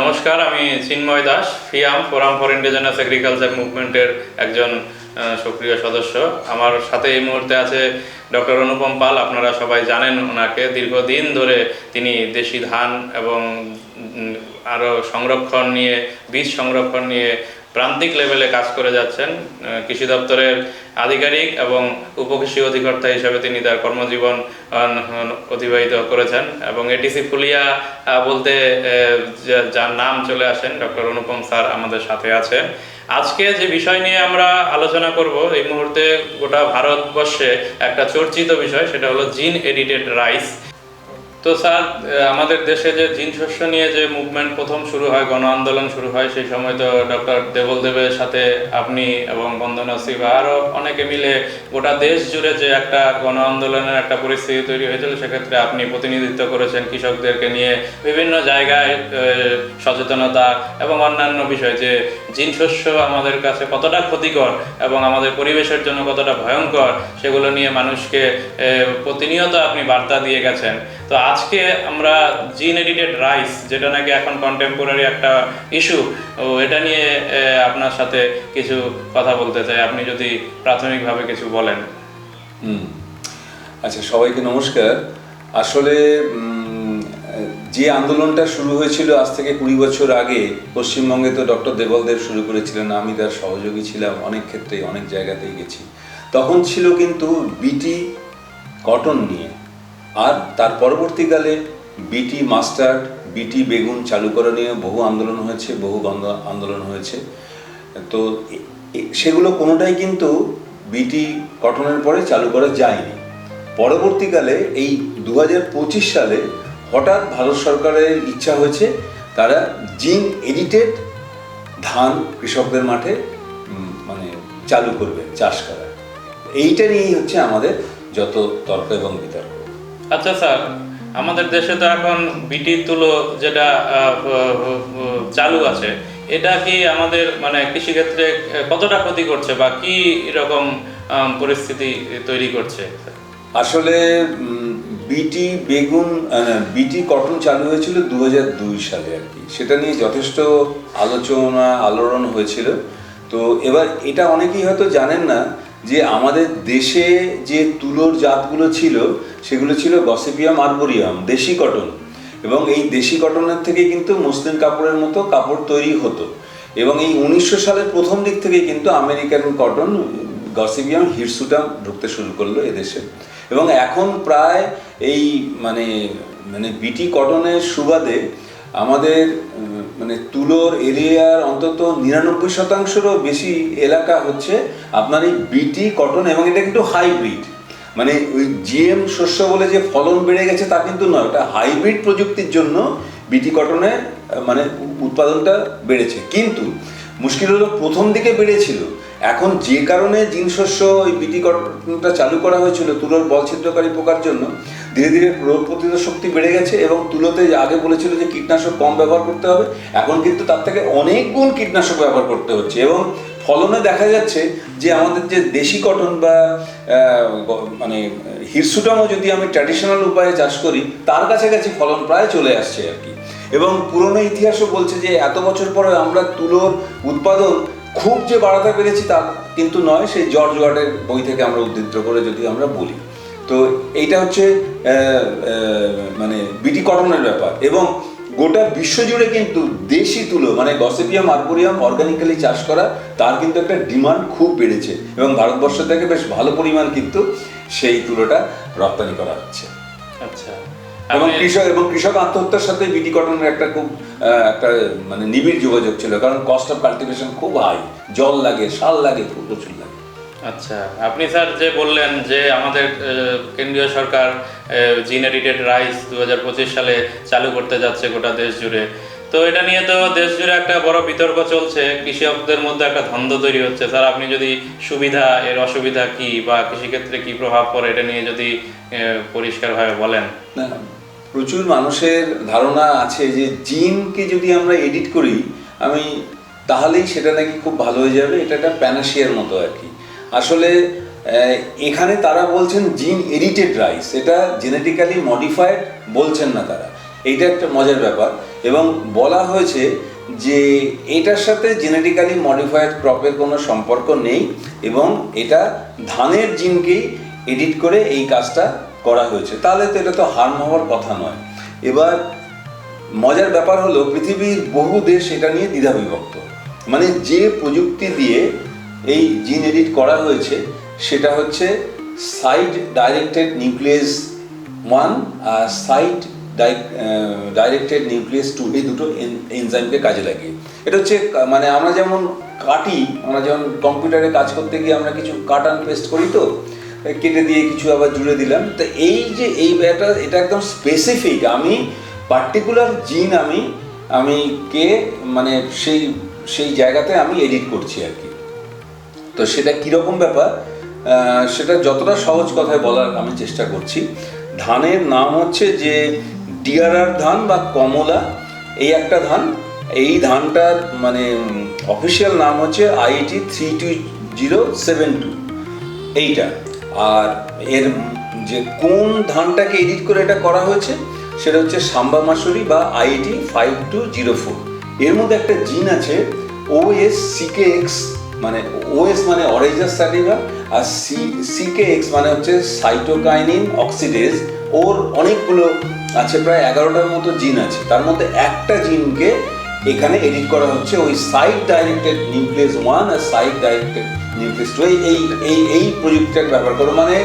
নমস্কার, আমি Chinmoy Das, FIAM, forum for indigenous agriculture মুভমেন্টের একজন সক্রিয় সদস্য। আমার সাথে এই মুহূর্তে আছে ডক্টর অনুপম পাল, আপনারা সবাই জানেন ওনাকে। দীর্ঘদিন ধরে তিনি দেশি ধান এবং আরও সংরক্ষণ নিয়ে, বীজ সংরক্ষণ নিয়ে প্রান্তিক লেভেলে কাজ করে যাচ্ছেন কৃষি দপ্তরের আধিকারিক এবং উপকৃষি অধিকর্তা হিসেবে তিনি তার কর্মজীবন অতিবাহিত করেছেন এবং এটিসি ফুলিয়া বলতে যার নাম চলে আসেন ডক্টর অনুপম স্যার আমাদের সাথে আছেন। আজকে যে বিষয় নিয়ে আমরা আলোচনা করব, এই মুহূর্তে গোটা ভারতবর্ষে একটা চর্চিত বিষয়, সেটা হলো জিন এডিটেড রাইস। তো স্যার আমাদের দেশে যে জিন শস্য নিয়ে যে মুভমেন্ট প্রথম শুরু হয়, গণ আন্দোলন শুরু হয়, সেই সময় তো ডক্টর দেবল দেবের সাথে আপনি এবং বন্দনা সিং আরও অনেকে মিলে গোটা দেশ জুড়ে যে একটা গণ আন্দোলনের একটা পরিস্থিতি তৈরি হয়েছিল, সেক্ষেত্রে আপনি প্রতিনিধিত্ব করেছেন কৃষকদেরকে নিয়ে বিভিন্ন জায়গায় সচেতনতা এবং অন্যান্য বিষয় যে জিন শস্য আমাদের কাছে কতটা ক্ষতিকর এবং আমাদের পরিবেশের জন্য কতটা ভয়ঙ্কর, সেগুলো নিয়ে মানুষকে প্রতিনিয়ত আপনি বার্তা দিয়ে গেছেন। তো আজকে আমরা জিন এডিটেড রাইস যেটা নাকি এখন কন্টেম্পোরারি একটা ইস্যু এটা নিয়ে আপনার সাথে কিছু কথা বলতে চাই। আপনি যদি প্রাথমিকভাবে কিছু বলেন। হুম। আচ্ছা সবাইকে নমস্কার। আসলে যে আন্দোলনটা শুরু হয়েছিল আজ থেকে কুড়ি বছর আগে, পশ্চিমবঙ্গে তো ডক্টর দেবলদেব শুরু করেছিলেন, আমি তার সহযোগী ছিলাম, অনেক ক্ষেত্রে অনেক জায়গাতেই গেছি। তখন ছিল কিন্তু বিটি কটন নিয়ে। আর তার পরবর্তীকালে বিটি মাস্টার্ড, বিটি বেগুন চালু করা নিয়ে বহু আন্দোলন হয়েছে, বহু আন্দোলন হয়েছে। তো সেগুলো কোনোটাই কিন্তু বিটি কটনের পরে চালু করা যায়নি। পরবর্তীকালে এই দু সালে হঠাৎ ভারত সরকারের ইচ্ছা হয়েছে তারা জিন এডিটেড ধান কৃষকদের মাঠে মানে চালু করবে, চাষ করা এইটা নিয়েই হচ্ছে আমাদের যত তর্ক এবং বিতর্ক। আচ্ছা স্যার, আমাদের দেশে তো এখন বিটির তুলো যেটা চালু আছে, এটা কি আমাদের মানে কৃষিক্ষেত্রে কতটা ক্ষতি করছে বা কি রকম পরিস্থিতি তৈরি করছে? আসলে বিটি বেগুন বিটি কটন চালু হয়েছিল দু সালে আর কি। সেটা নিয়ে যথেষ্ট আলোচনা, আলোড়ন হয়েছিল। তো এবার এটা অনেকেই হয়তো জানেন না যে আমাদের দেশে যে তুলোর জাতগুলো ছিল, সেগুলো ছিল গসিপিয়াম আরবোরিয়াম, দেশি কটন। এবং এই দেশি কটনের থেকে কিন্তু মুসলিম কাপড়ের মতো কাপড় তৈরি হতো। এবং এই উনিশশো সালের প্রথম দিক থেকে কিন্তু আমেরিকান কটন, গসিপিয়াম, হিরসুটাম ঢুকতে শুরু করল এদেশে। এবং এখন প্রায় এই মানে মানে বিটি কটনের সুবাদে আমাদের মানে তুলোর এরিয়ার অন্তত নিরানব্বই শতাংশেরও বেশি এলাকা হচ্ছে আপনার এই বিটি কটন এবং এটা কিন্তু হাইব্রিড মানে ওই জিএম শস্য বলে যে ফলন বেড়ে গেছে তা কিন্তু নয় ওটা হাইব্রিড প্রযুক্তির জন্য বিটি কটনের আহ, মানে উৎপাদনটা বেড়েছে। কিন্তু মুশকিল হলো প্রথম দিকে বেড়েছিল। এখন যে কারণে জিন শস্য ওই বিটি কটনটা চালু করা হয়েছিল তুলোর বল ছিদ্রকারী পোকার জন্য ধীরে ধীরে রোগ প্রতিরোধ শক্তি বেড়ে গেছে এবং তুলোতে আগে বলেছিল যে কীটনাশক কম ব্যবহার করতে হবে। এখন কিন্তু তার থেকে অনেক গুণ কীটনাশক ব্যবহার করতে হচ্ছে এবং ফলনে দেখা যাচ্ছে যে আমাদের যে দেশি কটন বা মানে হিরসুটামও যদি আমি ট্র্যাডিশনাল উপায়ে চাষ করি, তার কাছাকাছি ফলন প্রায় চলে আসছে আর কি। এবং পুরনো ইতিহাসও বলছে যে এত বছর পরে আমরা তুলোর উৎপাদন খুব যে বাড়াতে পেরেছি তা কিন্তু নয়, সেই জর্জ ওয়ার্ডের বই থেকে আমরা উদ্ধৃত করে যদি আমরা বলি। তো এইটা হচ্ছে মানে বিটি কটনের ব্যাপার। এবং গোটা বিশ্বজুড়ে কিন্তু দেশি তুলো মানে গসেপিয়াম আর্বোরিয়াম অর্গানিক্যালি চাষ করা তার কিন্তু একটা ডিমান্ড খুব বেড়েছে। এবং ভারতবর্ষ থেকে বেশ ভালো পরিমাণ কিন্তু সেই তুলোটা রপ্তানি করা হচ্ছে। আচ্ছা। এবং কৃষক এবং কৃষক আত্মহত্যার সাথে বিটি কটনের একটা খুব একটা মানে নিবিড় যোগাযোগ ছিল কারণ কস্ট অফ কাল্টিভেশন খুব হাই জল লাগে সার লাগে খুব প্রচুর লাগে। আচ্ছা আপনি স্যার যে বললেন যে আমাদের কেন্দ্রীয় সরকার জিন এডিটেড রাইস দু হাজার পঁচিশ সালে চালু করতে যাচ্ছে গোটা দেশ জুড়ে। তো এটা নিয়ে তো দেশ জুড়ে একটা বড় বিতর্ক চলছে, কৃষকদের মধ্যে একটা দ্বন্দ্ব তৈরি হচ্ছে। স্যার, আপনি যদি সুবিধা, এর অসুবিধা কি বা কৃষিক্ষেত্রে কি প্রভাব পড়ে এটা নিয়ে যদি পরিষ্কারভাবে বলেন। প্রচুর মানুষের ধারণা আছে যে জিনকে যদি আমরা এডিট করি, আমি তাহলেই সেটা নাকি খুব ভালো হয়ে যাবে, এটা একটা প্যানাশিয়ার মতো আর কি। আসলে এখানে তারা বলছেন জিন এডিটেড রাইস এটা জেনেটিক্যালি মডিফাইড বলছেন না তারা। এইটা একটা মজার ব্যাপার। এবং বলা হয়েছে যে এটার সাথে জেনেটিক্যালি মডিফাইড ক্রপের কোনো সম্পর্ক নেই এবং এটা ধানের জিনকেই এডিট করে এই কাজটা করা হয়েছে। তাহলে তো এটা তো হার্ম হওয়ার কথা নয়। এবার, মজার ব্যাপার হলো, পৃথিবীর বহু দেশ এটা নিয়ে দ্বিধাবিভক্ত। মানে যে প্রযুক্তি দিয়ে এই জিন এডিট করা হয়েছে, সেটা হচ্ছে সাইড ডাইরেক্টেড নিউক্লিয়াস ওয়ান আর সাইড ডাইরেক্টেড নিউক্লিয়াস টু এই দুটো এনজাইমকে কাজে লাগিয়ে। এটা হচ্ছে মানে আমরা যেমন কাটি, আমরা যেমন কম্পিউটারে কাজ করতে গিয়ে আমরা কিছু কাট অ্যান্ড পেস্ট করি তো কেটে দিয়ে কিছু আবার জুড়ে দিলাম। তো এই যে, এই ব্যাটা, এটা একদম স্পেসিফিক আমি পার্টিকুলার জিন আমি আমি কে মানে সেই সেই জায়গাতে আমি এডিট করছি আর কি। তো সেটা কীরকম ব্যাপার? সেটা যতটা সহজ কথায় বলার আমি চেষ্টা করছি। ধানের নাম হচ্ছে যে ডিআরআর ধান বা কমলা। এই একটা ধান, এই ধানটার মানে অফিসিয়াল নাম হচ্ছে IT three two zero seven two. এইটা। আর এর যে কোন ধানটাকে এডিট করে এটা করা হয়েছে, সেটা হচ্ছে সাম্বা মাসুরি বা IT five two zero four. এর মধ্যে একটা জিন আছে, ও ওএস সিকে এক্স মানে ওএস মানে অরেজাস স্যাটিভা আর সি সিকে এক্স মানে হচ্ছে সাইটোকাইনিন অক্সিডেজ ওর অনেকগুলো আছে, প্রায় এগারোটার মতো জিন আছে। তার মধ্যে একটা জিনকে এখানে এডিট করা হচ্ছে ওই সাইড ডাইরেক্টেড নিউক্লিয়াস ওয়ান আর সাইড ডাইরেক্টেড নিউক্লিয়াস টু এই এই এই প্রযুক্তিটাকে ব্যবহার করো। মানে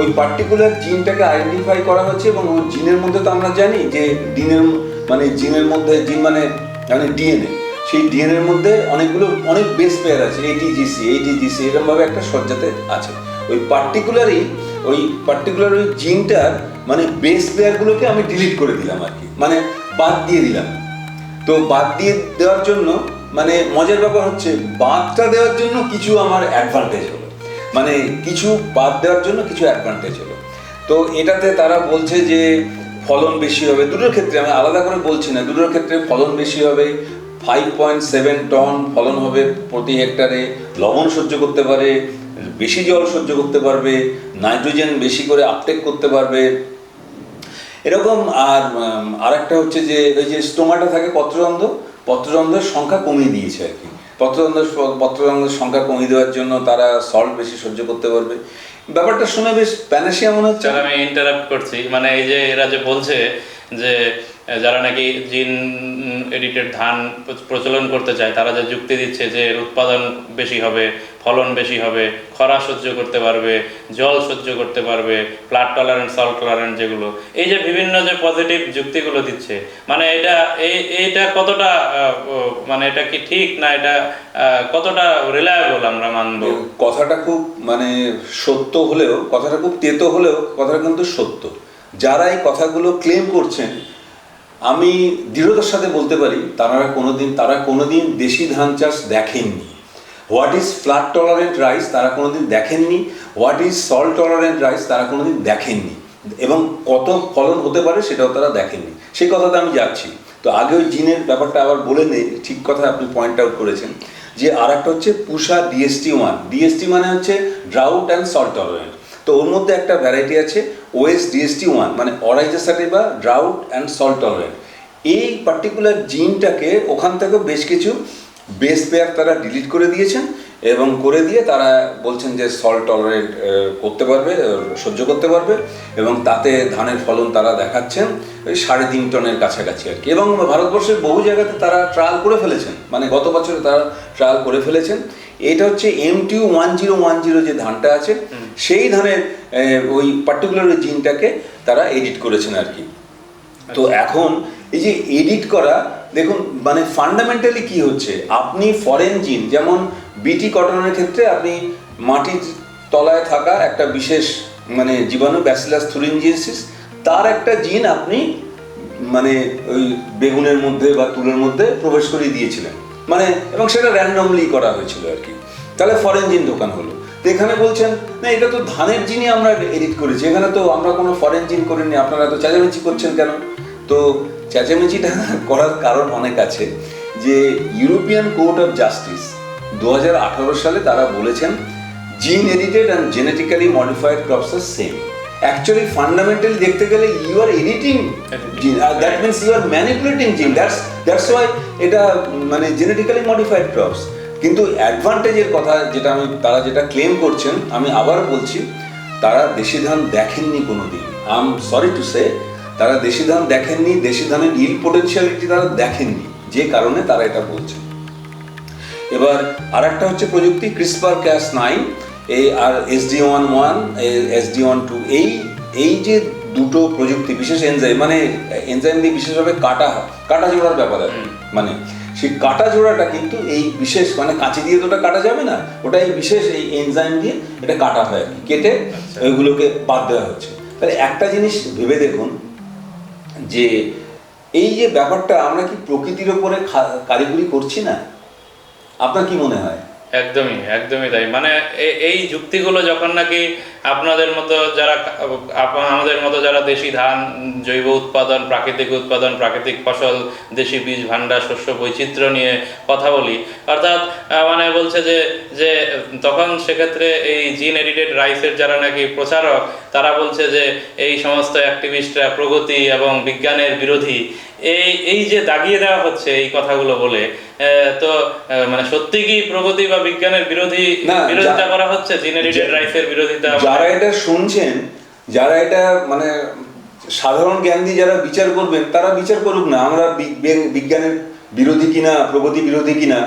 ওই পার্টিকুলার জিনটাকে আইডেন্টিফাই করা হচ্ছে এবং ওই জিনের মধ্যে তো আমরা জানি যে ডিনের মানে জিনের মধ্যে জিন মানে মানে ডিএনএ সেই ডিএনএর মধ্যে অনেকগুলো, অনেক বেস পেয়ার আছে এটিজিসি এইটিজিসি এরকমভাবে একটা সজ্জাতে আছে। ওই পার্টিকুলারই ওই পার্টিকুলার ওই জিনটার মানে বেস পেয়ারগুলোকে আমি ডিলিট করে দিলাম আর কি। মানে বাদ দিয়ে দিলাম। তো বাদ দিয়ে দেওয়ার জন্য মানে মজার ব্যাপার হচ্ছে, বাদটা দেওয়ার জন্য কিছু আমার অ্যাডভান্টেজ হলো। মানে কিছু বাদ দেওয়ার জন্য কিছু অ্যাডভান্টেজ হলো। তো এটাতে তারা বলছে যে, ফলন বেশি হবে। দুটোর ক্ষেত্রে আমি আলাদা করে বলছি না, দুটোর ক্ষেত্রে ফলন বেশি হবে ফাইভ পয়েন্ট সেভেন টন ফলন হবে প্রতি হেক্টারে। লবণ সহ্য করতে পারে, বেশি জল সহ্য করতে পারবে, নাইট্রোজেন বেশি করে আপটেক করতে পারবে। এরকম আর আর একটা হচ্ছে যে, ওই যে স্টোমাটা থাকে পত্ররন্ধ্র, পত্ররন্ধ্রের সংখ্যা কমিয়ে দিয়েছে আর কি। পত্ররন্ধ্রের স- পত্ররন্ধ্রের সংখ্যা কমিয়ে দেওয়ার জন্য তারা সল্ট বেশি সহ্য করতে পারবে। ব্যাপারটা শুনে বেশ প্যানাসিয়া মনে হচ্ছে। আমি ইন্টারাপ্ট করছি। মানে এই যে এরা যে বলছে যে যারা নাকি জিন এডিটেড ধান প্রচলন করতে চায়, তারা যে যুক্তি দিচ্ছে যে উৎপাদন বেশি হবে, ফলন বেশি হবে, খরা সহ্য করতে পারবে, জল সহ্য করতে পারবে প্লাট টলারেন্ট সল্ট টলারেন্ট যেগুলো, এই যে বিভিন্ন যে পজিটিভ যুক্তিগুলো দিচ্ছে মানে এটা, এই, এইটা কতটা মানে এটা কি ঠিক না এটা কতটা রিলায়েবল আমরা মানবো? কথাটা খুব মানে সত্য হলেও, কথাটা খুব তেতো হলেও, কথাটা কিন্তু সত্য। যারা এই কথাগুলো ক্লেম করছেন আমি দৃঢ়তার সাথে বলতে পারি, তারা কোনোদিন তারা কোনোদিন দেশি ধান চাষ দেখেননি। What is flat tolerant rice তারা কোনোদিন দেখেননি। What is salt tolerant rice তারা কোনোদিন দেখেননি। এবং কত ফলন হতে পারে সেটাও তারা দেখেননি। সেই কথাতে আমি যাচ্ছি। তো আগে ওই জিনের ব্যাপারটা আবার বলে নেই ঠিক কথা আপনি পয়েন্ট আউট করেছেন। যে আর একটা হচ্ছে পুষা ডিএসটি ওয়ান ডিএসটি মানে হচ্ছে ড্রাউট অ্যান্ড সল্ট টলারেন্ট তো ওর মধ্যে একটা ভ্যারাইটি আছে ওএস ডিএসটি ওয়ান মানে অরাইজাসাটি বা ড্রাউট অ্যান্ড সল্ট টলারেন্ট এই পার্টিকুলার জিনটাকে ওখান থেকে বেশ কিছু বেস পেয়ার তারা ডিলিট করে দিয়েছেন এবং করে দিয়ে তারা বলছেন যে সল্ট টলারেট করতে পারবে সহ্য করতে পারবে এবং তাতে ধানের ফলন তারা দেখাচ্ছেন ওই সাড়ে তিন টনের কাছাকাছি আর কি। এবং ভারতবর্ষের বহু জায়গাতে তারা ট্রায়াল করে ফেলেছেন মানে গত বছরে তারা ট্রায়াল করে ফেলেছেন। এটা হচ্ছে M TU one zero one zero যে ধানটা আছে সেই ধানের ওই পার্টিকুলার ওই জিনটাকে তারা এডিট করেছেন আর কি। তো এখন এই যে এডিট করা দেখুন মানে ফান্ডামেন্টালি কি হচ্ছে? আপনি ফরেন জিন যেমন বিটি কটনের ক্ষেত্রে আপনি মাটির তলায় থাকা একটা বিশেষ মানে জীবাণু ব্যাসিলাস থুরিনজিনসিস তার একটা জিন আপনি মানে ওই বেগুনের মধ্যে বা তুলোর মধ্যে প্রবেশ করিয়ে দিয়েছিলেন। মানে এবং সেটা র্যান্ডমলি করা হয়েছিল আর কি। তাহলে ফরেন জিন দোকান হলো। তো এখানে বলছেন, না, এটা তো ধানের জিনই আমরা এডিট করেছি। এখানে তো আমরা কোনো ফরেন জিন করিনি। আপনারা তো চেঁচামেচি করছেন কেন? তো চেঁচামেচিটা করার কারণ অনেক আছে, যে ইউরোপিয়ান কোর্ট অফ জাস্টিস দু হাজার আঠারো সালে তারা বলেছেন gene edited and genetically modified crops R same actually fundamentally দেখতে গেলে you are editing gene that means you are manipulating gene that's that's why এটা মানে জেনেটিক্যালি মডিফাইড ক্রপস কিন্তু অ্যাডভান্টেজের কথা যেটা আমি তারা যেটা ক্লেম করছেন আমি আবার বলছি তারা দেশি ধান দেখেননি কোনোদিন। I am sorry to say তারা দেশি ধান দেখেননি দেশি ধানের ইল পোটেনশিয়ালিটি তারা দেখেননি। যে কারণে তারা এটা বলছেন এবার আর একটা হচ্ছে প্রযুক্তি ক্রিসপার ক্যাস নাইন এই আর S D one one S D one two এই এই যে দুটো প্রযুক্তি বিশেষ এনজাইম মানে এনজাইম দিয়ে বিশেষভাবে কাটা কাটা জোড়ার ব্যাপার আছে মানে সেই কাটা জোড়াটা কিন্তু এই বিশেষ মানে কাঁচি দিয়ে তো ওটা কাটা যাবে না ওটা এই বিশেষ এই এনজাইম দিয়ে এটা কাটা হয় আর কি কেটে ওইগুলোকে বাদ দেওয়া হচ্ছে। তাহলে একটা জিনিস ভেবে দেখুন যে এই যে ব্যাপারটা আমরা কি প্রকৃতির ওপরে কারিগরি করছি না? আপনার কি মনে হয়? একদমই একদমই তাই। মানে এই যুক্তিগুলো যখন নাকি আপনাদের মতো যারা আমাদের মতো যারা দেশি ধান, জৈব উৎপাদন, প্রাকৃতিক উৎপাদন, প্রাকৃতিক ফসল, দেশি বীজ, ভান্ডার, শস্য বৈচিত্র্য নিয়ে কথা বলি, অর্থাৎ মানে বলছে যে যে, তখন সেক্ষেত্রে এই জিন এডিটেড রাইসের যারা নাকি প্রচারক, তারা বলছে যে, এই সমস্ত অ্যাক্টিভিস্টরা প্রগতি এবং বিজ্ঞানের বিরোধী এই এই যে দাগিয়ে দেওয়া হচ্ছে এই কথাগুলো বলে তো মানে সত্যি কি প্রগতি বা বিজ্ঞানের বিরোধী বিরোধিতা করা হচ্ছে? জিন এডিটেড রাইসের বিরোধিতা যারা এটা শুনছেন যারা এটা মানে সাধারণ জ্ঞান দিয়ে যারা বিচার করবেন তারা বিচার করুক না আমরা বিজ্ঞানের বিরোধী কিনা প্রগতি বিরোধী কিনা।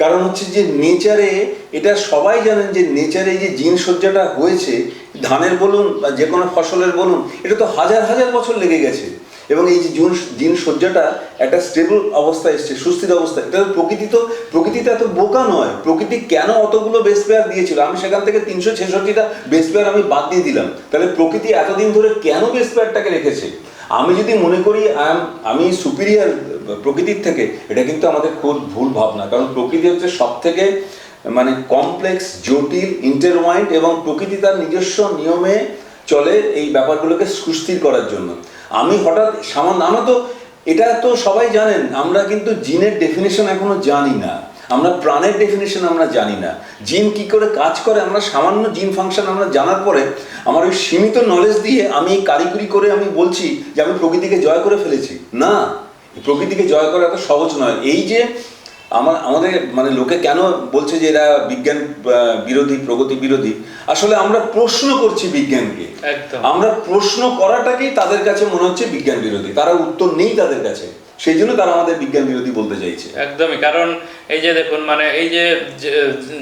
কারণ হচ্ছে যে নেচারে এটা সবাই জানেন যে নেচারে যে জিন সজ্জাটা হয়েছে ধানের বলুন বা যে কোনো ফসলের বলুন এটা তো হাজার হাজার বছর লেগে গেছে। এবং এই যে জুন জিন সজ্জাটা একটা স্টেবল অবস্থায় এসছে, সুস্থির অবস্থায় এটা প্রকৃতি তো প্রকৃতি তো এত বোকা নয়। প্রকৃতি কেন অতগুলো বেস পেয়ার দিয়েছিল? আমি সেখান থেকে তিনশো ছেষট্টিটা বেস পেয়ার আমি বাদ দিয়ে দিলাম। তাহলে প্রকৃতি এতদিন ধরে কেন বেস পেয়ারটাকে রেখেছে? আমি যদি মনে করি আমি সুপিরিয়ার প্রকৃতির থেকে, এটা কিন্তু আমাদের খুব ভুল ভাবনা। কারণ প্রকৃতি হচ্ছে সব থেকে মানে কমপ্লেক্স জটিল ইন্টারওয়াইন্ড এবং প্রকৃতি তার নিজস্ব নিয়মে চলে এই ব্যাপারগুলোকে সুস্থির করার জন্য। আমি হঠাৎ সামান্য আমরা তো এটা তো সবাই জানেন, আমরা কিন্তু জিনের ডেফিনেশন এখনও জানি না। আমরা প্রাণের ডেফিনেশন আমরা জানি না। জিন কি করে কাজ করে? আমরা সামান্য জিন ফাংশন আমরা জানার পরে আমার ওই সীমিত নলেজ দিয়ে আমি কারিগরি করে আমি বলছি যে আমি প্রকৃতিকে জয় করে ফেলেছি। না প্রকৃতিকে জয় করা এত সহজ নয়। এই যে আমার আমাদের মানে লোকে কেন বলছে যে এরা বিজ্ঞান বিরোধী প্রগতি বিরোধী? আসলে আমরা প্রশ্ন করছি বিজ্ঞানকে। আমরা প্রশ্ন করাটাকেই তাদের কাছে মনে হচ্ছে বিজ্ঞান বিরোধী। তারা উত্তর নেই তাদের কাছে। সেই জন্য তারা আমাদের বিজ্ঞান বিরোধী বলতে চাইছে। একদমই কারণ এই যে দেখুন মানে এই যে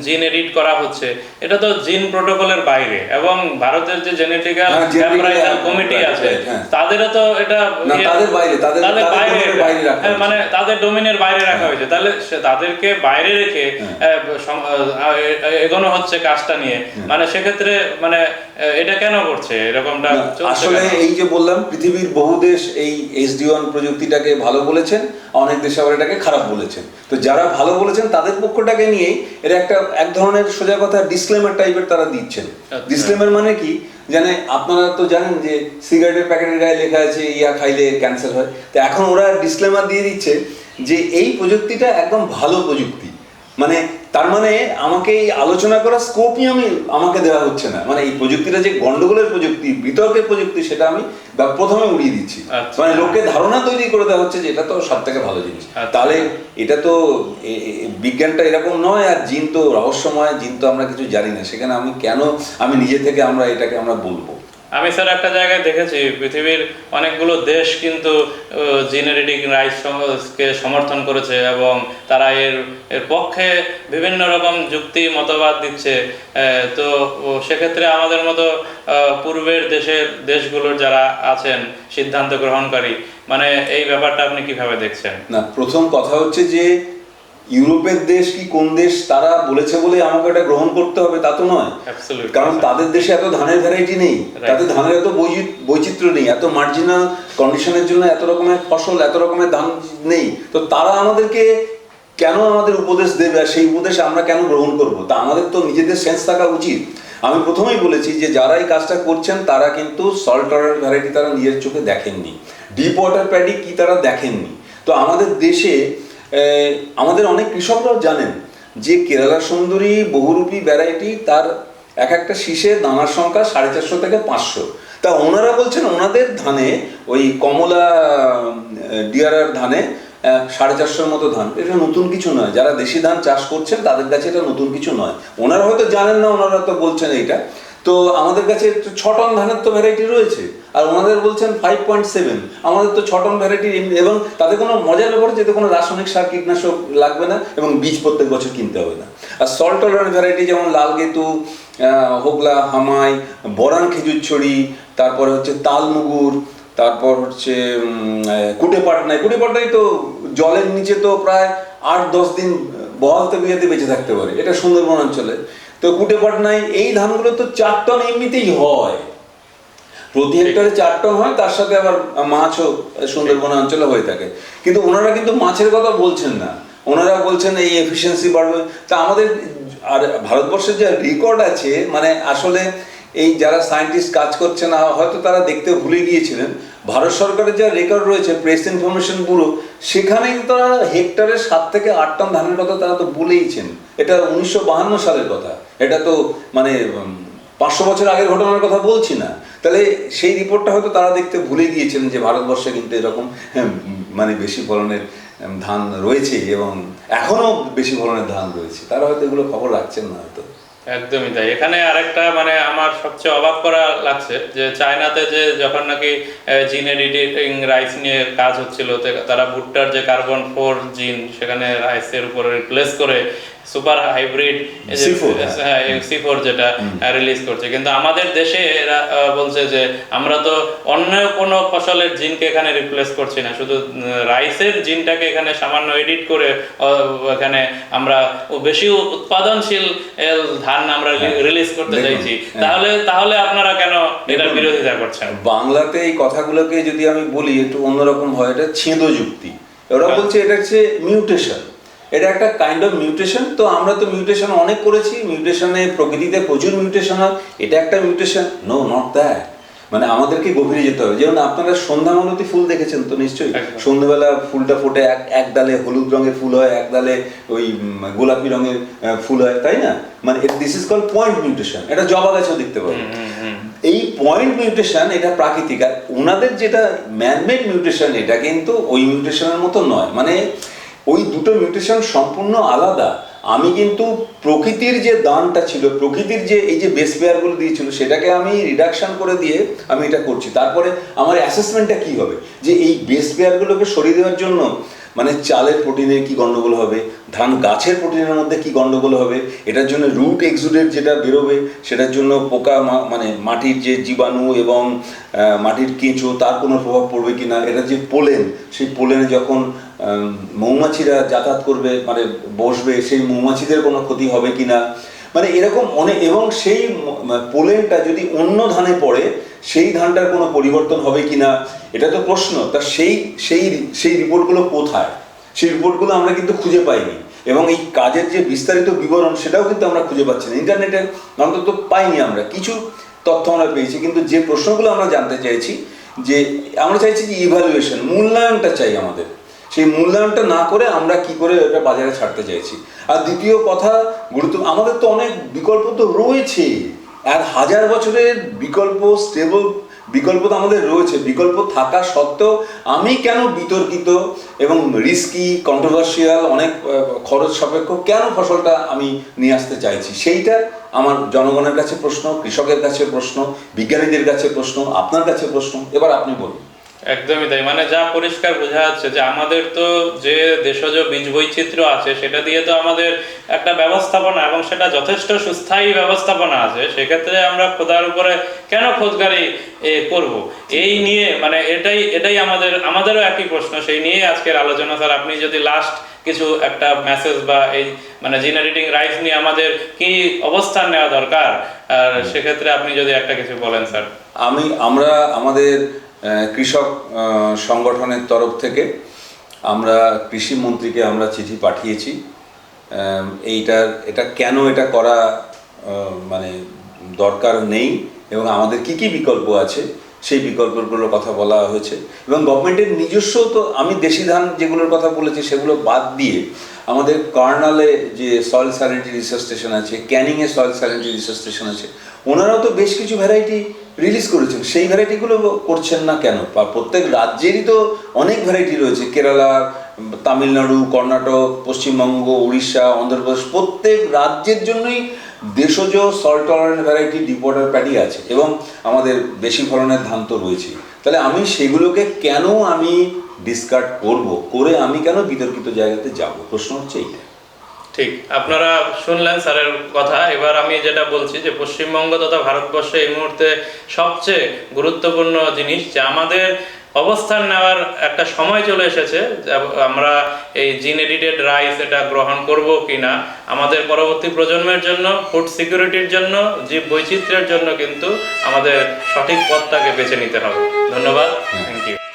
জিন এডিট করা হচ্ছে এটা তো জিন প্রোটোকলের বাইরে এবং ভারতের যে জেনেটিক্যাল হ্যাঁ, কমিটি আছে হ্যাঁ। তাদেরও তো এটা ইয়ে- তাদের বাইরে, তাদের- বাইরে হ্যাঁ। মানে তাদের ডোমিনের বাইরে রাখা হয়েছে। তাহলে তাদেরকে বাইরে রেখে হ্যাঁ। এগোনো হচ্ছে কাজটা নিয়ে। মানে সেক্ষেত্রে মানে এটা কেন করছে? এরকমটা আসলে এই যে বললাম পৃথিবীর বহু দেশ এই এইচডি ওয়ান প্রযুক্তিটাকে ভালো বলেছেন অনেক দেশে আবার এটাকে খারাপ বলেছেন। তো যারা ভালো বলেছেন তাদের পক্ষটাকে নিয়েই এটা একটা এক ধরনের সোজা কথা ডিসক্লেমার টাইপের তারা দিচ্ছেন। আচ্ছা। ডিসক্লেমার মানে কি? জানে আপনারা তো জানেন যে সিগারেটের প্যাকেটের গায়ে লেখা আছে ইয়া খাইলে ক্যান্সার হয়। তো এখন ওরা ডিসক্লেমার দিয়ে দিচ্ছে যে এই প্রযুক্তিটা একদম ভালো প্রযুক্তি। মানে তার মানে আমাকে এই আলোচনা করার স্কোপই আমি আমাকে দেওয়া হচ্ছে না। মানে এই প্রযুক্তিটা যে গন্ডগোলের প্রযুক্তি বিতর্কের প্রযুক্তি সেটা আমি প্রথমে উড়িয়ে দিচ্ছি। আচ্ছা। মানে লোককে ধারণা তৈরি করে দেওয়া হচ্ছে যে এটা তো সব থেকে ভালো জিনিস। আচ্ছা। তাহলে এটা তো বিজ্ঞানটা এরকম নয় আর জিন তো রহস্যময় জিন তো আমরা কিছু জানি না। সেখানে আমি কেন আমি নিজে থেকে আমরা এটাকে আমরা বলব? আমি স্যার একটা জায়গায় দেখেছি, পৃথিবীর অনেকগুলো দেশ কিন্তু জেনারেটিক রাইটসকে সমর্থন করেছে এবং তারা এর এর পক্ষে বিভিন্ন রকম যুক্তি, মতবাদ দিচ্ছে। তো সেক্ষেত্রে আমাদের মতো পূর্বের দেশের দেশগুলোর যারা আছেন, সিদ্ধান্ত গ্রহণকারী মানে এই ব্যাপারটা আপনি কীভাবে দেখছেন? না, প্রথম কথা হচ্ছে যে ইউরোপের দেশ কি কোন দেশ তারা বলেছে বলে আমাকে এটা গ্রহণ করতে হবে তা তো নয়। কারণ তাদের দেশে এত ধানের ভ্যারাইটি নেই। তাদের ধানের এত বৈচিত্র্য নেই। এত মার্জিনাল কন্ডিশনের জন্য এত রকমের ফসল এত রকমের ধান নেই। তো তারা আমাদেরকে কেন আমাদের উপদেশ দেবে আর সেই উপদেশ আমরা কেন গ্রহণ করব? তা আমাদের তো নিজেদের সেন্স থাকা উচিত। আমি প্রথমেই বলেছি যে যারা এই কাজটা করছেন তারা কিন্তু সল্ট ওয়াটার ভ্যারাইটি তারা নিজের চোখে দেখেননি। ডিপ ওয়াটার প্যাডি কি তারা দেখেননি? তো আমাদের দেশে আমাদের অনেক কৃষকরাও জানেন যে কেরালা সুন্দরী বহুরূপী ভ্যারাইটি তার এক একটা শীষে দানার সংখ্যা সাড়ে চারশো থেকে পাঁচশো। তা ওনারা বলছেন ওনাদের ধানে, ওই কমলা ডিয়ারার ধানে সাড়ে চারশোর মতো ধান। এটা নতুন কিছু নয়। যারা দেশি ধান চাষ করছেন তাদের কাছে এটা নতুন কিছু নয়। ওনারা হয়তো জানেন না, ওনারা তো বলছেন এইটা। তো আমাদের কাছে ছ টন ধানের তো ভ্যারাইটি রয়েছে। আর ওনাদের বলছেন ফাইভ পয়েন্ট সেভেন আমাদের তো ছ টন ভ্যারাইটি এবং তাতে কোনো মজার ব্যাপার যেতে কোনো রাসায়নিক সার কীটনাশক লাগবে না এবং বীজ প্রত্যেক বছর কিনতে হবে না। আর সল্ট টলারেন্ট ভ্যারাইটি যেমন লাল গেতু হোগলা হামাই বরান খেজুর ছড়ি তারপরে হচ্ছে তালমুগুর তারপর হচ্ছে উম, আহ, কুটে পাটনায় কুটে পাটনায় তো জলের নিচে তো প্রায় আট দশ দিন বহালতে বিয়েতে বেঁচে থাকতে পারে, এটা সুন্দরবন অঞ্চলে। তো কুটে পাটনায় এই ধানগুলো তো চার টন এমনিতেই হয়। প্রতি হেক্টরে চার টন হয়, তার সাথে আবার মাছও সুন্দরবন অঞ্চলে হয়ে থাকে। কিন্তু ওনারা কিন্তু মাছের কথা বলছেন না। ওনারা বলছেন এই এফিসিয়েন্সি বাড়বে। তা আমাদের আর ভারতবর্ষের যে রেকর্ড আছে মানে আসলে এই যারা সায়েন্টিস্ট কাজ করছে না, হয়তো তারা দেখতে ভুলে গিয়েছিলেন, ভারত সরকারের যা রেকর্ড রয়েছে প্রেস ইনফরমেশন ব্যুরো সেখানে কিন্তু তারা হেক্টরে সাত থেকে আট টন ধানের কথা তারা তো বলেইছেন এটা উনিশশো বাহান্ন সালের কথা। এটা তো মানে পাঁচশো বছর আগের ঘটনার কথা বলছি না। তাহলে সেই রিপোর্টটা হয়তো তারা দেখতে ভুলে গিয়েছেন যে ভারতবর্ষে কিন্তু এরকম মানে বেশি ফলনের ধান রয়েছে এবং এখনও বেশি ফলনের ধান রয়েছে। তারা হয়তো এগুলো খবর রাখছেন না হয়তো। একদমই তাই। এখানে আরেকটা মানে আমার সবচেয়ে অবাক করা লাগছে যে চায়নাতে যে যখন নাকি জিন এডিটিং রাইস নিয়ে কাজ হচ্ছিল তারা ভুট্টার যে কার্বন ফোর জিন সেখানে রাইসের উপরে রিপ্লেস করে সুপার হাইব্রিড C4, হ্যাঁ। ফোর যেটা রিলিজ করছে। কিন্তু আমাদের দেশে এরা বলছে যে আমরা তো অন্য কোনো ফসলের জিনকে এখানে রিপ্লেস করছি না। শুধু রাইসের জিনটাকে এখানে সামান্য এডিট করে এখানে আমরা ও বেশি উৎপাদনশীল ধান আমরা রিলিজ করতে চাইছি। হ্যাঁ। তাহলে তাহলে আপনারা কেন এটার বিরোধিতা করছেন? বাংলাতে এই কথাগুলোকে যদি আমি বলি একটু অন্যরকম হয় এটা ছেদ যুক্তি ওরা হ্যাঁ। বলছে এটা হচ্ছে মিউটেশন এটা একটা কাইন্ড অফ মিউটেশন তো আমরা তো মিউটেশন অনেক করেছি মিউটেশনে প্রকৃতিতে প্রচুর মিউটেশন হয় এটা একটা মিউটেশন নো নট দ্যাট মানে আমাদেরকে গভীরে যেতে হবে। যেমন আপনারা সন্ধ্যা মালতী ফুল দেখেছেন তো নিশ্চয়ই? সন্ধ্যাবেলা ফুলটা ফোটে এক এক ডালে হলুদ রঙের ফুল হয় এক ডালে ওই গোলাপি রঙের ফুল হয় তাই না? মানে this is called point mutation এটা জবা গাছেও দেখতে পাবেন। হুম। এই পয়েন্ট মিউটেশন এটা প্রাকৃতিক। আর ওনাদের যেটা ম্যানমেড মিউটেশন এটা কিন্তু ওই মিউটেশনের মতো নয়। মানে ওই দুটো মিউটেশন সম্পূর্ণ আলাদা। আমি কিন্তু প্রকৃতির যে দানটা ছিল, প্রকৃতির যে এই যে বেস পেয়ারগুলো দিয়েছিল, সেটাকে আমি রিডাকশন করে দিয়ে আমি এটা করছি। তারপরে আমার অ্যাসেসমেন্টটা কি হবে? যে এই বেস পেয়ারগুলোকে সরিয়ে দেওয়ার জন্য মানে চালের প্রোটিনের কি গন্ডগোল হবে? ধান গাছের প্রোটিনের মধ্যে কি গন্ডগোল হবে? এটার জন্য রুট এক্সুডেট যেটা বেরোবে, সেটার জন্য পোকা মানে মাটির যে জীবাণু এবং মাটির কেঁচো, তার কোনো প্রভাব পড়বে কি না এটা যে পোলেন সেই পোলেনে যখন মৌমাছিরা যাতায়াত করবে মানে বসবে, সেই মৌমাছিদের কোনো ক্ষতি হবে কি না মানে এরকম অনেক এবং সেই পোলেনটা যদি অন্য ধানে পড়ে, সেই ধানটার কোনো পরিবর্তন হবে কি না এটা তো প্রশ্ন। তা সেই সেই সেই রিপোর্টগুলো কোথায়? সেই রিপোর্টগুলো আমরা কিন্তু খুঁজে পাইনি। এবং এই কাজের যে বিস্তারিত বিবরণ, সেটাও কিন্তু আমরা খুঁজে পাচ্ছি না। ইন্টারনেটে অন্তত পাইনি আমরা। কিছু তথ্য আমরা পেয়েছি, কিন্তু যে প্রশ্নগুলো আমরা জানতে চাইছি, যে আমরা চাইছি যে ইভ্যালুয়েশন মূল্যায়নটা চাই আমাদের। সেই মূল্যায়নটা না করে আমরা কি করে এটা বাজারে ছাড়তে চাইছি। আর দ্বিতীয় কথা, গুরুত্ব, আমাদের তো অনেক বিকল্প তো রয়েছে। এক হাজার বছরের বিকল্প স্টেবল বিকল্প তো আমাদের রয়েছে। বিকল্প থাকা সত্ত্বেও আমি কেন বিতর্কিত এবং রিস্কি কন্ট্রোভার্সিয়াল অনেক খরচ সাপেক্ষ কেন ফসলটা আমি নিয়ে আসতে চাইছি? সেইটা আমার জনগণের কাছে প্রশ্ন, কৃষকের কাছে প্রশ্ন, বিজ্ঞানীদের কাছে প্রশ্ন, আপনার কাছে প্রশ্ন। এবার আপনি বলুন। একদমই তাই। মানে যা পরিষ্কার বোঝা যাচ্ছে যে আমাদের তো যে দেশজ বীজ বৈচিত্র্য আছে, সেটা দিয়ে তো আমাদের একটা ব্যবস্থাপনা এবং সেটা যথেষ্ট সুস্থায়ী ব্যবস্থাপনা আছে, সেক্ষেত্রে আমরা খোদার উপরে কেন খোঁজগারি করব? এই নিয়ে মানে এটাই এটাই আমাদের, আমাদেরও একই প্রশ্ন। সেই নিয়ে আজকের আলোচনা। স্যার, আপনি যদি লাস্ট কিছু একটা মেসেজ বা এই মানে জেনারেটিং রাইটস নিয়ে আমাদের কি অবস্থান নেওয়া দরকার? আর সেক্ষেত্রে আপনি যদি একটা কিছু বলেন, স্যার। আমি, আমরা, আমাদের কৃষক সংগঠনের তরফ থেকে আমরা কৃষি মন্ত্রীকে আমরা চিঠি পাঠিয়েছি। এইটার এটা কেন এটা করা মানে দরকার নেই এবং আমাদের কি কি বিকল্প আছে সেই বিকল্পগুলোর কথা বলা হয়েছে এবং গভর্নমেন্টের নিজস্ব তো আমি দেশি ধান যেগুলোর কথা বলেছি সেগুলো বাদ দিয়ে আমাদের কর্নালে যে সয়েল স্যালিনিটি রিসার্চ স্টেশন আছে, ক্যানিংয়ে সয়েল স্যালিনিটি রিসার্চ স্টেশন আছে, ওনারাও তো বেশ কিছু ভ্যারাইটি রিলিজ করেছেন, সেই ভ্যারাইটিগুলো করছেন না কেন? বা প্রত্যেক রাজ্যেরই তো অনেক ভ্যারাইটি রয়েছে, কেরালা, তামিলনাড়ু, কর্ণাটক, পশ্চিমবঙ্গ, উড়িষ্যা, অন্ধ্রপ্রদেশ, প্রত্যেক রাজ্যের জন্যই দেশজ salt tolerant variety deep water paddy আছে এবং আমাদের বেশি ফলনের ধান তো রয়েছে তাহলে আমি সেগুলোকে কেন আমি ডিসকার্ড করব? করে আমি কেন বিতর্কিত জায়গাতে যাব? প্রশ্ন হচ্ছে এইটা ঠিক আপনারা শুনলেন স্যারের কথা। এবার আমি যেটা বলছি যে পশ্চিমবঙ্গ তথা ভারতবর্ষে এই মুহূর্তে সবচেয়ে গুরুত্বপূর্ণ জিনিস যে আমাদের অবস্থান নেওয়ার একটা সময় চলে এসেছে আমরা এই জিন এডিটেড রাইস এটা গ্রহণ করব কিনা আমাদের পরবর্তী প্রজন্মের জন্য ফুড সিকিউরিটির জন্য জীব বৈচিত্র্যের জন্য কিন্তু আমাদের সঠিক পথটাকে বেছে নিতে হবে। ধন্যবাদ থ্যাংক ইউ।